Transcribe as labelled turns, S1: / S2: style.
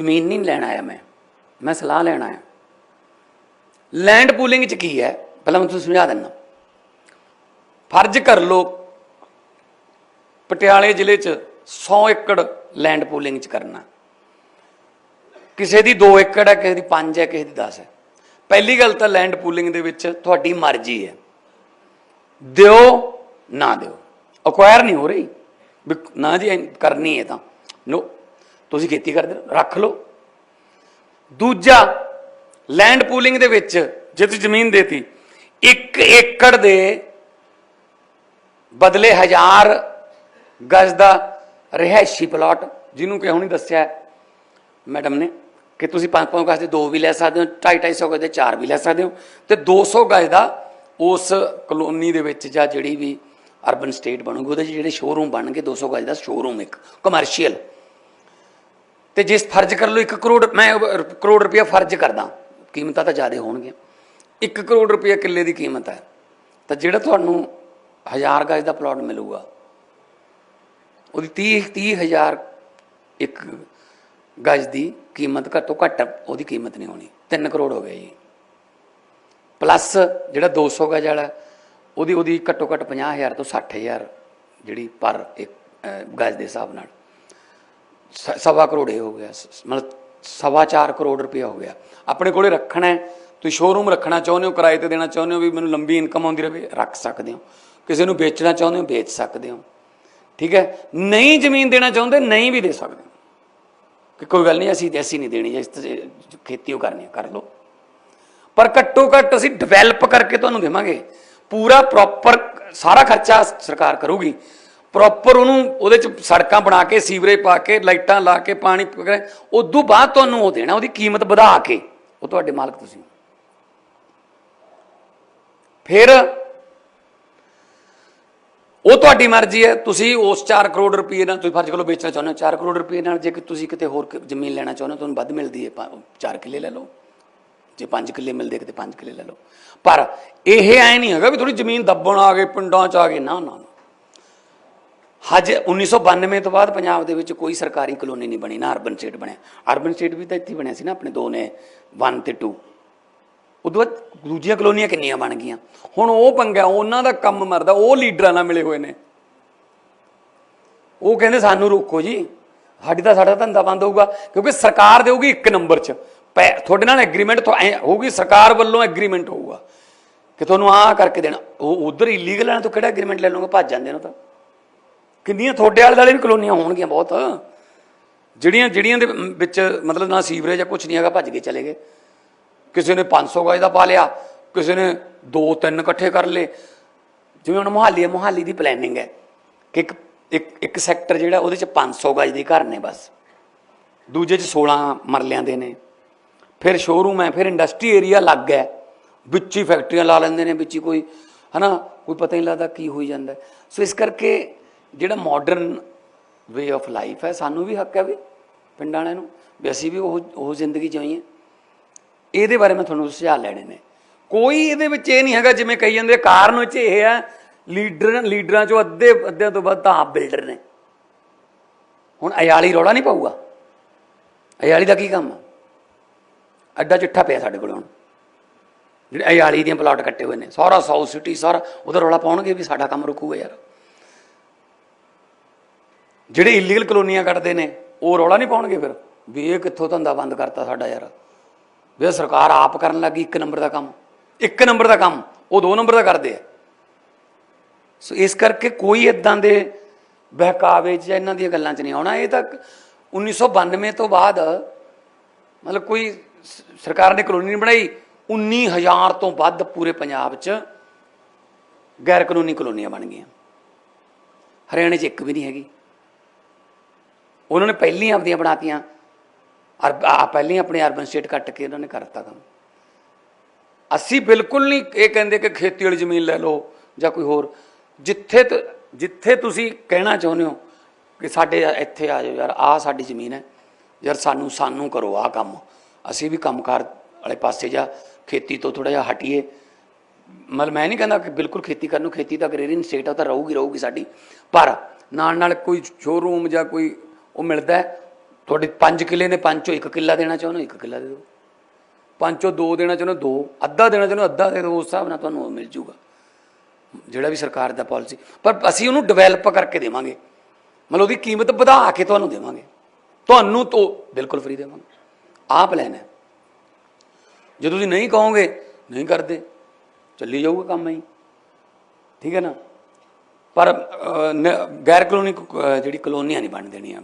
S1: ਜ਼ਮੀਨ ਨਹੀਂ ਲੈਣ ਆਇਆ ਮੈਂ। ਮੈਂ ਸਲਾਹ ਲੈਣ ਆਇਆ। ਲੈਂਡ ਪੂਲਿੰਗ ਚ ਕੀ ਹੈ? ਪਹਿਲਾਂ ਮੈਂ ਤੁਹਾਨੂੰ ਸਮਝਾ ਦਿੰਦਾ। ਫਰਜ਼ ਕਰ ਲਓ, ਪਟਿਆਲੇ ਜ਼ਿਲ੍ਹੇ ਚ 100 ਏਕੜ ਲੈਂਡ ਪੂਲਿੰਗ ਚ ਕਰਨਾ। ਕਿਸੇ ਦੀ 2 ਏਕੜ ਹੈ, ਕਿਸੇ ਦੀ 5 ਹੈ, ਕਿਸੇ ਦੀ 10 ਹੈ। ਪਹਿਲੀ ਗੱਲ ਤਾਂ ਲੈਂਡ ਪੂਲਿੰਗ ਦੇ ਵਿੱਚ ਤੁਹਾਡੀ ਮਰਜ਼ੀ ਹੈ। ਦਿਓ, ਨਾ ਦਿਓ। ਅਕਵਾਇਰ ਨਹੀਂ ਹੋ ਰਹੀ। ਵੀ ਨਾ ਜੀ ਕਰਨੀ ਹੈ ਤਾਂ। ਨੋ ਤੁਸੀਂ ਖੇਤੀ ਕਰਦੇ ਰਹੋ, ਰੱਖ ਲਓ। ਦੂਜਾ ਲੈਂਡ ਪੂਲਿੰਗ ਦੇ ਵਿੱਚ ਜੇ ਤੁਸੀਂ ਜ਼ਮੀਨ ਦੇਤੀ 1 ਏਕੜ ਦੇ ਬਦਲੇ ਹਜ਼ਾਰ ਗਜ਼ ਦਾ ਰਿਹਾਇਸ਼ੀ ਪਲਾਟ ਜਿਹਨੂੰ ਕਿ ਹੁਣੀ ਦੱਸਿਆ ਮੈਡਮ ਨੇ ਕਿ ਤੁਸੀਂ 5-5 ਗਜ਼ ਦੇ ਦੋ ਵੀ ਲੈ ਸਕਦੇ ਹੋ 2.5 ਗਜ਼ ਦੇ ਚਾਰ ਵੀ ਲੈ ਸਕਦੇ ਹੋ ਤੇ 200 ਗਜ਼ ਦਾ ਉਸ ਕਲੋਨੀ ਦੇ ਵਿੱਚ ਜਾਂ ਜਿਹੜੀ ਵੀ ਅਰਬਨ ਸਟੇਟ ਬਣੂਗੀ ਉਹਦੇ 'ਚ ਜਿਹੜੇ ਸ਼ੋਰੂਮ ਬਣਨਗੇ 200 ਗਜ਼ ਦਾ ਸ਼ੋਰੂਮ ਇੱਕ ਕਮਰਸ਼ੀਅਲ ਤੇ ਜਿਸ ਫਰਜ਼ ਕਰ ਲਓ 1 ਕਰੋੜ, ਮੈਂ ਕਰੋੜ ਰੁਪਇਆ ਫਰਜ਼ ਕਰਦਾ। ਕੀਮਤਾਂ ਤਾਂ ਜ਼ਿਆਦਾ ਹੋਣਗੀਆਂ। 1 ਕਰੋੜ ਰੁਪਇਆ ਕਿੱਲੇ ਦੀ ਕੀਮਤ ਹੈ। ਤਾਂ ਜਿਹੜਾ ਤੁਹਾਨੂੰ 1000 ਗਜ਼ ਦਾ ਪਲਾਟ ਮਿਲੂਗਾ, ਉਹਦੀ 30 30000 ਇੱਕ ਗਜ਼ ਦੀ ਕੀਮਤ ਘੱਟੋ ਘੱਟ, ਉਹਦੀ ਕੀਮਤ ਨਹੀਂ ਹੋਣੀ। 3 ਕਰੋੜ ਹੋ ਗਿਆ ਜੀ। ਪਲੱਸ ਜਿਹੜਾ 200 ਗਜ਼ ਵਾਲਾ, ਉਹਦੀ ਉਹਦੀ ਘੱਟੋ ਘੱਟ 50000 ਤੋਂ 60000 ਜਿਹੜੀ ਪਰ ਇੱਕ ਗਜ਼ ਦੇ ਹਿਸਾਬ ਨਾਲ। ਸਵਾ ਕਰੋੜ ਇਹ ਹੋ ਗਿਆ ਮਤਲਬ ਸਵਾ ਚਾਰ ਕਰੋੜ ਰੁਪਇਆ ਹੋ ਗਿਆ। ਆਪਣੇ ਕੋਲੇ ਰੱਖਣਾ ਹੈ, ਤੁਸੀਂ ਸ਼ੋਰੂਮ ਰੱਖਣਾ ਚਾਹੁੰਦੇ ਹੋ, ਕਿਰਾਏ ਤੇ ਦੇਣਾ ਚਾਹੁੰਦੇ ਹੋ ਵੀ ਮੈਨੂੰ ਲੰਬੀ ਇਨਕਮ ਆਉਂਦੀ ਰਹੇ, ਰੱਖ ਸਕਦੇ ਹੋ। ਕਿਸੇ ਨੂੰ ਵੇਚਣਾ ਚਾਹੁੰਦੇ ਹੋ, ਵੇਚ ਸਕਦੇ ਹੋ। ਠੀਕ ਹੈ? ਨਹੀਂ ਜ਼ਮੀਨ ਦੇਣਾ ਚਾਹੁੰਦੇ, ਨਹੀਂ ਵੀ ਦੇ ਸਕਦੇ। ਹੋ ਕਿ ਕੋਈ ਗੱਲ ਨਹੀਂ, ਅਸੀਂ ਐਸੀ ਨਹੀਂ ਦੇਣੀ ਇਸ ਖੇਤੀ ਉਹ ਕਰਨੀ ਹੈ, ਕਰ ਲਓ। ਪਰ ਘੱਟੋ ਘੱਟ ਅਸੀਂ ਡਿਵੈਲਪ ਕਰਕੇ ਤੁਹਾਨੂੰ ਦੇਵਾਂਗੇ। ਪੂਰਾ ਪ੍ਰੋਪਰ ਸਾਰਾ ਖਰਚਾ ਸਰਕਾਰ ਕਰੂਗੀ। ਪ੍ਰੋਪਰ ਉਹਨੂੰ ਉਹਦੇ ਚ ਸੜਕਾਂ ਬਣਾ ਕੇ ਸੀਵਰੇਜ ਪਾ ਕੇ, ਲਾਈਟਾਂ ਲਾ ਕੇ, ਪਾਣੀ ਕਰੇ ਉਦੋਂ ਬਾਅਦ ਤੁਹਾਨੂੰ ਉਹ ਦੇਣਾ, ਉਹਦੀ ਕੀਮਤ ਵਧਾ ਕੇ। ਉਹ ਤੁਹਾਡੇ ਮਾਲਕ ਤੁਸੀਂ। ਫਿਰ ਉਹ ਤੁਹਾਡੀ ਮਰਜ਼ੀ ਹੈ। ਤੁਸੀਂ ਉਸ 4 ਕਰੋੜ ਰੁਪਏ ਨਾਲ, ਤੁਸੀਂ ਫਰਜ਼ ਕਰੋ ਵੇਚਣਾ ਚਾਹੁੰਦੇ ਹੋ 4 ਕਰੋੜ ਰੁਪਏ ਨਾਲ ਜੇ ਤੁਸੀਂ ਕਿਤੇ ਹੋਰ ਜ਼ਮੀਨ ਲੈਣਾ ਚਾਹੁੰਦੇ ਹੋ, ਤੁਹਾਨੂੰ ਵੱਧ ਮਿਲਦੀ ਹੈ। 4 ਕਿੱਲੇ ਲੈ ਲਓ। ਜੇ 5 ਕਿੱਲੇ ਮਿਲਦੇ ਕਿਤੇ 5 ਕਿੱਲੇ ਲੈ ਲਓ। ਪਰ ਇਹ ਐ ਨਹੀਂ ਹੈਗਾ ਵੀ ਥੋੜੀ ਜ਼ਮੀਨ ਦੱਬਣ ਆ ਗਏ, ਪਿੰਡਾਂ ਚ ਆ ਗਏ। ਨਾ ਨਾ ਨਾ। ਹਜ 1992 ਤੋਂ ਬਾਅਦ ਪੰਜਾਬ ਦੇ ਵਿੱਚ ਕੋਈ ਸਰਕਾਰੀ ਕਲੋਨੀ ਨਹੀਂ ਬਣੀ, ਨਾ ਅਰਬਨ ਸਟੇਟ ਬਣਿਆ। ਅਰਬਨ ਸਟੇਟ ਵੀ ਤਾਂ ਇੱਥੇ ਬਣਿਆ ਸੀ ਨਾ, ਆਪਣੇ ਦੋ ਨੇ 1 ਤੇ 2 ਉਦੋਂ ਬਾਅਦ ਦੂਜੀਆਂ ਕਲੋਨੀਆਂ ਕਿੰਨੀਆਂ ਬਣ ਗਈਆਂ। ਹੁਣ ਉਹ ਪੰਗਾ, ਉਹਨਾਂ ਦਾ ਕੰਮ ਮਰਦਾ, ਉਹ ਲੀਡਰਾਂ ਨਾਲ ਮਿਲੇ ਹੋਏ ਨੇ। ਉਹ ਕਹਿੰਦੇ ਸਾਨੂੰ ਰੋਕੋ ਜੀ, ਸਾਡੀ ਤਾਂ ਸਾਡਾ ਧੰਦਾ ਬੰਦ ਹੋਊਗਾ, ਕਿਉਂਕਿ ਸਰਕਾਰ ਦੇਊਗੀ ਇੱਕ ਨੰਬਰ 'ਚ। ਪੈ- ਤੁਹਾਡੇ ਨਾਲ ਐਗਰੀਮੈਂਟ ਹੋਊਗੀ, ਸਰਕਾਰ ਵੱਲੋਂ ਐਗਰੀਮੈਂਟ ਹੋਊਗਾ। ਕਿ ਤੁਹਾਨੂੰ ਆਹ ਕਰਕੇ ਦੇਣਾ। ਉਹ ਉਧਰ ਇਲੀਗਲ ਵਾਲਿਆਂ ਤੋਂ ਕਿਹੜਾ ਐਗਰੀਮੈਂਟ ਲੈ ਲਓਗੇ, ਭੱਜ ਜਾਂਦੇ ਨੇ ਤਾਂ। ਕਿੰਨੀਆਂ ਤੁਹਾਡੇ ਵਾਲੇ ਵਾਲੇ ਵੀ ਕਲੋਨੀਆਂ ਹੋਣਗੀਆਂ ਬਹੁਤ। ਜਿਹੜੀਆਂ ਜਿਹੜੀਆਂ ਦੇ ਵਿੱਚ ਮਤਲਬ ਨਾ ਸੀਵਰੇਜ ਜਾਂ ਕੁਝ ਨਹੀਂ ਹੈਗਾ, ਭੱਜ ਕੇ ਚਲੇ ਗਏ। ਕਿਸੇ ਨੇ 500 ਗਜ ਦਾ ਪਾ ਲਿਆ, ਕਿਸੇ ਨੇ ਦੋ ਤਿੰਨ ਇਕੱਠੇ ਕਰ ਲਏ। ਜਿਵੇਂ ਹੁਣ ਮੁਹਾਲੀ ਹੈ ਮੁਹਾਲੀ ਦੀ ਪਲੈਨਿੰਗ ਹੈ ਕਿ ਇੱਕ ਇੱਕ ਇੱਕ ਸੈਕਟਰ ਜਿਹੜਾ ਉਹਦੇ ਚ 500 ਗਜ ਦੇ ਘਰ ਨੇ ਬਸ। ਦੂਜੇ ਚ 16 ਮਰਲਿਆਂ ਦੇ ਨੇ। ਫਿਰ ਸ਼ੋਰੂਮ ਹੈ, ਫਿਰ ਇੰਡਸਟਰੀ ਏਰੀਆ ਲੱਗ ਹੈ। ਵਿੱਚ ਹੀ ਫੈਕਟਰੀਆਂ ਲਾ ਲੈਂਦੇ ਨੇ, ਵਿੱਚ ਹੀ ਕੋਈ, ਹਨਾ? ਕੋਈ ਪਤਾ ਨਹੀਂ ਲੱਗਦਾ ਕੀ ਹੋਈ ਜਾਂਦਾ ਸੋ ਇਸ ਕਰਕੇ ਜਿਹੜਾ ਮਾਡਰਨ ਵੇ ਆਫ ਲਾਈਫ ਹੈ, ਸਾਨੂੰ ਵੀ ਹੱਕ ਹੈ ਵੀ ਪਿੰਡਾਂ ਵਾਲਿਆਂ ਨੂੰ, ਵੀ ਅਸੀਂ ਵੀ ਉਹ ਉਹ ਜ਼ਿੰਦਗੀ ਜਿਉਈਏ ਇਹਦੇ ਬਾਰੇ ਮੈਂ ਤੁਹਾਨੂੰ ਸੁਝਾਅ ਲੈਣੇ ਨੇ। ਕੋਈ ਇਹਦੇ ਵਿੱਚ ਇਹ ਨਹੀਂ ਹੈਗਾ, ਜਿਵੇਂ ਕਹੀ ਜਾਂਦੇ ਕਾਰਨ ਵਿੱਚ ਇਹ ਹੈ, ਲੀਡਰ, ਲੀਡਰਾਂ ਚੋਂ ਅੱਧੇ, ਅੱਧਿਆਂ ਤੋਂ ਵੱਧ ਤਾਂ ਆਪ ਬਿਲਡਰ ਨੇ। ਹੁਣ ਅਯਾਲੀ ਰੌਲਾ ਨਹੀਂ ਪਾਊਗਾ। ਅਯਾਲੀ ਦਾ ਕੀ ਕੰਮ ਆ? ਅੱਡਾ ਚਿੱਠਾ ਪਿਆ ਸਾਡੇ ਕੋਲ ਹੁਣ। ਜਿਹੜੇ ਅਯਾਲੀ ਦੀਆਂ ਪਲਾਟ ਕੱਟੇ ਹੋਏ ਨੇ, ਸਾਰਾ ਸਾਊਥ ਸਿਟੀ ਸਾਰਾ ਉਹਦਾ ਰੌਲਾ ਪਾਉਣਗੇ ਵੀ ਸਾਡਾ ਕੰਮ ਰੁਕੂਗਾ ਯਾਰ। ਜਿਹੜੇ ਇਲੀਗਲ ਕਲੋਨੀਆਂ ਕੱਟਦੇ ਨੇ, ਉਹ ਰੌਲਾ ਨਹੀਂ ਪਾਉਣਗੇ ਫਿਰ? ਵੀ ਇਹ ਕਿੱਥੋਂ ਧੰਦਾ ਬੰਦ ਕਰਤਾ ਸਾਡਾ ਯਾਰ? ਵੀ ਸਰਕਾਰ ਆਪ ਕਰਨ ਲੱਗੀ ਇੱਕ ਨੰਬਰ ਦਾ ਕੰਮ। ਇੱਕ ਨੰਬਰ ਦਾ ਕੰਮ, ਉਹ ਦੋ ਨੰਬਰ ਦਾ ਕਰਦੇ ਆ। ਸੋ ਇਸ ਕਰਕੇ ਕੋਈ ਇਦਾਂ ਦੇ ਬਹਿਕਾਵੇ 'ਚ ਜਾਂ ਇਹਨਾਂ ਦੀਆਂ ਗੱਲਾਂ 'ਚ ਨਹੀਂ ਆਉਣਾ। ਇਹ ਤਾਂ 1992 ਤੋਂ ਬਾਅਦ ਮਤਲਬ ਕੋਈ ਸਰਕਾਰ ਨੇ ਕਲੋਨੀ ਨਹੀਂ ਬਣਾਈ 19000 ਤੋਂ ਵੱਧ ਪੂਰੇ ਪੰਜਾਬ 'ਚ ਗੈਰ ਕਾਨੂੰਨੀ ਕਲੋਨੀਆਂ ਬਣ ਗਈਆਂ। ਹਰਿਆਣੇ 'ਚ ਇੱਕ ਵੀ ਨਹੀਂ ਹੈਗੀ। ਉਹਨਾਂ ਨੇ ਪਹਿਲੀਆਂ ਆਪਦੀਆਂ ਬਣਾਤੀਆਂ। ਅਰ ਆ ਪਹਿਲੀਆਂ ਆਪਣੇ ਅਰਬਨ ਸਟੇਟ ਕੱਟ ਕੇ ਉਹਨਾਂ ਨੇ ਕਰਤਾ ਕੰਮ। ਅਸੀਂ ਬਿਲਕੁਲ ਨਹੀਂ ਇਹ ਕਹਿੰਦੇ ਕਿ ਖੇਤੀ ਵਾਲੀ ਜ਼ਮੀਨ ਲੈ ਲਓ ਜਾਂ ਕੋਈ ਹੋਰ। ਜਿੱਥੇ ਤ- ਜਿੱਥੇ ਤੁਸੀਂ ਕਹਿਣਾ ਚਾਹੁੰਦੇ ਹੋ ਕਿ ਸਾਡੇ ਇੱਥੇ ਆ ਜਾਓ ਯਾਰ, ਆਹ ਸਾਡੀ ਜ਼ਮੀਨ ਹੈ। ਯਾਰ ਸਾਨੂੰ ਸਾਨੂੰ ਕਰੋ ਆਹ ਕੰਮ। ਅਸੀਂ ਵੀ ਕੰਮਕਾਰ ਵਾਲੇ ਪਾਸੇ ਜਾ ਖੇਤੀ ਤੋਂ ਥੋੜਾ ਜਿਹਾ ਹਟੀਏ। ਮਤਲਬ ਮੈਂ ਨਹੀਂ ਕਹਿੰਦਾ ਕਿ ਬਿਲਕੁਲ ਖੇਤੀ ਕਰਨ ਨੂੰ, ਖੇਤੀ ਤਾਂ ਗ੍ਰੇਰੀਨ ਸਟੇਟ ਆ ਤਾਂ ਰਹੂਗੀ ਰਹੂਗੀ ਸਾਡੀ। ਪਰ ਨਾਲ ਨਾਲ ਕੋਈ ਸ਼ੋਰੂਮ ਜਾਂ ਕੋਈ ਉਹ ਮਿਲਦਾ ਤੁਹਾਡੇ 5 ਕਿੱਲੇ ਨੇ ਪੰਜ ਚੋਂ ਇੱਕ ਕਿੱਲਾ ਦੇਣਾ ਚਾਹੁੰਦੇ ਹੋ, ਇੱਕ ਕਿੱਲਾ ਦੇ ਦਿਓ। ਪੰਜ ਚੋਂ ਦੋ ਦੇਣਾ ਚਾਹੁੰਦੇ ਹੋ, ਦੋ। ਅੱਧਾ ਦੇਣਾ ਚਾਹੁੰਦੇ ਹੋ, ਅੱਧਾ ਦੇ ਦਿਓ, ਉਸ ਹਿਸਾਬ ਨਾਲ ਤੁਹਾਨੂੰ ਉਹ ਮਿਲ ਜੂਗਾ। ਜਿਹੜਾ ਵੀ ਸਰਕਾਰ ਦਾ ਪਾਲਿਸੀ ਪਰ ਅਸੀਂ ਉਹਨੂੰ ਡਿਵੈਲਪ ਕਰਕੇ ਦੇਵਾਂਗੇ। ਮਤਲਬ ਉਹਦੀ ਕੀਮਤ ਵਧਾ ਕੇ ਤੁਹਾਨੂੰ ਦੇਵਾਂਗੇ। ਤੁਹਾਨੂੰ ਤੋਂ ਬਿਲਕੁਲ ਫ੍ਰੀ ਦੇਵਾਂਗੇ। ਆਹ ਪਲਾਨ ਹੈ। ਜੇ ਤੁਸੀਂ ਨਹੀਂ ਕਹੋਗੇ, ਨਹੀਂ ਕਰਦੇ, ਚੱਲੀ ਜਾਊਗਾ ਕੰਮ ਹੀ। ਠੀਕ ਹੈ ਨਾ? ਪਰ ਗੈਰ ਕਲੋਨੀ ਜਿਹੜੀ ਕਲੋਨੀਆਂ ਨਹੀਂ ਬਣ ਦੇਣੀਆਂ